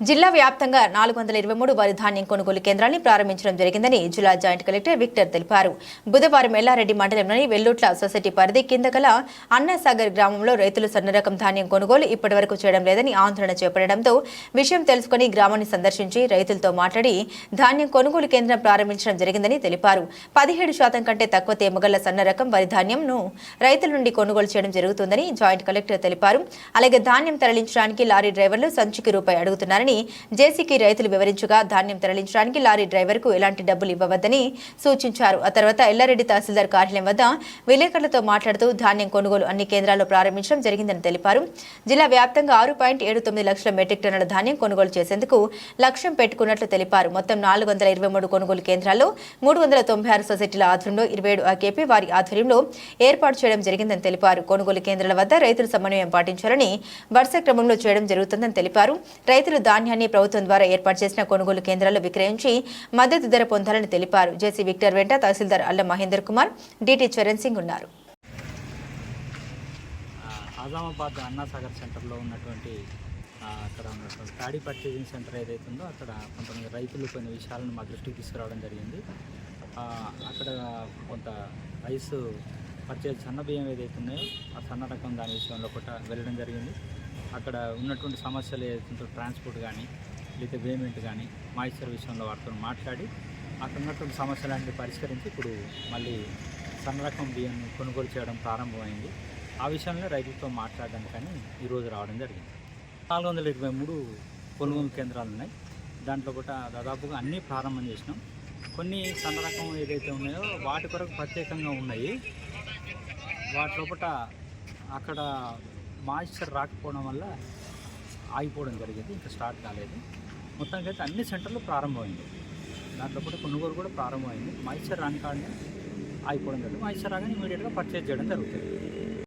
జిల్లా వ్యాప్తంగా నాలుగు వందల ఇరవై మూడు వరి ధాన్యం కొనుగోలు కేంద్రాన్ని ప్రారంభించడం జరిగిందని జిల్లా జాయింట్ కలెక్టర్ విక్టర్ తెలిపారు. బుధవారం ఎల్లారెడ్డి మండలంలోని వెల్లుట్ల సొసైటీ పరిధి కింద గల అన్నాసాగర్ గ్రామంలో రైతులు సన్నరకం ధాన్యం కొనుగోలు ఇప్పటివరకు చేయడం లేదని ఆందోళన చేపట్టడంతో విషయం తెలుసుకుని గ్రామాన్ని సందర్శించి రైతులతో మాట్లాడి ధాన్యం కొనుగోలు కేంద్రం ప్రారంభించడం జరిగిందని తెలిపారు. పదిహేడు శాతం కంటే తక్కువ తేమగల సన్నరకం వరి ధాన్యంను రైతుల నుండి కొనుగోలు చేయడం జరుగుతుందని జాయింట్ కలెక్టర్ తెలిపారు. అలాగే ధాన్యం తరలించడానికి లారీ డ్రైవర్లు సంచికి రూపాయి అడుగుతున్నారని జేసీకి రైతులు వివరించగా ధాన్యం తరలించడానికి లారీ డ్రైవర్కు ఎలాంటి డబ్బులు ఇవ్వవద్దని సూచించారు. ఆ తర్వాత ఎల్లారెడ్డి తహసీల్దార్ కార్యాలయం వద్ద విలేకరులతో మాట్లాడుతూ ధాన్యం కొనుగోలు అన్ని కేంద్రాల్లో ప్రారంభించడం జరిగిందని తెలిపారు. జిల్లా వ్యాప్తంగా ఆరు పాయింట్ ఏడు తొమ్మిది లక్షల మెట్రిక్ టన్నుల ధాన్యం కొనుగోలు చేసేందుకు లక్ష్యం పెట్టుకున్నట్లు తెలిపారు. మొత్తం నాలుగు వందల ఇరవై మూడు కొనుగోలు కేంద్రాల్లో మూడు వందల తొంభై ఆరు సొసైటీల ఆధ్వర్యంలో ఇరవై ఏడు ఆకేపీ వారి ఆధ్వర్యంలో ఏర్పాటు చేయడం జరిగిందని తెలిపారు. కొనుగోలు కేంద్రాల వద్ద రైతులు సమన్వయం పాటించాలని వరుస క్రమంలో చేయడం జరుగుతుందని తెలిపారు. రైతులు ధాన్యాన్ని ప్రభుత్వం ద్వారా ఏర్పాటు చేసిన కొనుగోలు కేంద్రాల్లో విక్రయించి మద్దతు ధర పొందాలని తెలిపారు. జేసీ విక్టర్ వెంట తహసీల్దార్ అల్ల మహేందర్ కుమార్ డిటి చరణ్ సింగ్ ఉన్నారు. ఆ, ఆజామాబాద్ అన్నాసాగర్ సెంటర్లో ఉన్నటువంటి అక్కడ ఉన్నటువంటి ప్యాడీ పర్చేజింగ్ సెంటర్ ఏదైతే ఉందో అక్కడ కొంతమంది రైతులు కొన్ని విషయాలను మా దృష్టికి తీసుకురావడం జరిగింది. అక్కడ కొంత రైస్ పర్చేజ్ సన్న బియ్యం ఏదైతే ఉన్నాయో ఆ సన్న రకం దాని విషయంలో కూడా వెళ్ళడం జరిగింది. అక్కడ ఉన్నటువంటి సమస్యలు ఏదైతే ట్రాన్స్పోర్ట్ కానీ లేదా పేమెంట్ కానీ మాయిశ్చర్ విషయంలో వారితో మాట్లాడి అక్కడ ఉన్నటువంటి సమస్యలన్నీ పరిష్కరించి ఇప్పుడు మళ్ళీ సన్నరకం బియ్యం కొనుగోలు చేయడం ప్రారంభమైంది. ఆ విషయంలో రైతులతో మాట్లాడడానికని ఈరోజు రావడం జరిగింది. నాలుగు వందల ఇరవై మూడు కొనుగోలు కేంద్రాలు ఉన్నాయి. దాంట్లో కూడా దాదాపుగా అన్నీ ప్రారంభం చేసినాం. కొన్ని సన్నరకం ఏదైతే ఉన్నాయో వాటి కొరకు ప్రత్యేకంగా ఉన్నాయి. వాటి లోపల అక్కడ మాయిశ్చర్ రాకపోవడం వల్ల ఆగిపోవడం జరిగింది ఇంకా స్టార్ట్ కాలేదు. మొత్తానికి అయితే అన్ని సెంటర్లు ప్రారంభమైంది. దాంట్లో కూడా కొనుగోలు కూడా ప్రారంభమైంది. మాయిశ్చర్ రాని కాడనే ఆగిపోవడం జరిగింది. మాయిశ్చర్ రాగానే ఇమీడియట్గా పర్చేజ్ చేయడం జరుగుతుంది.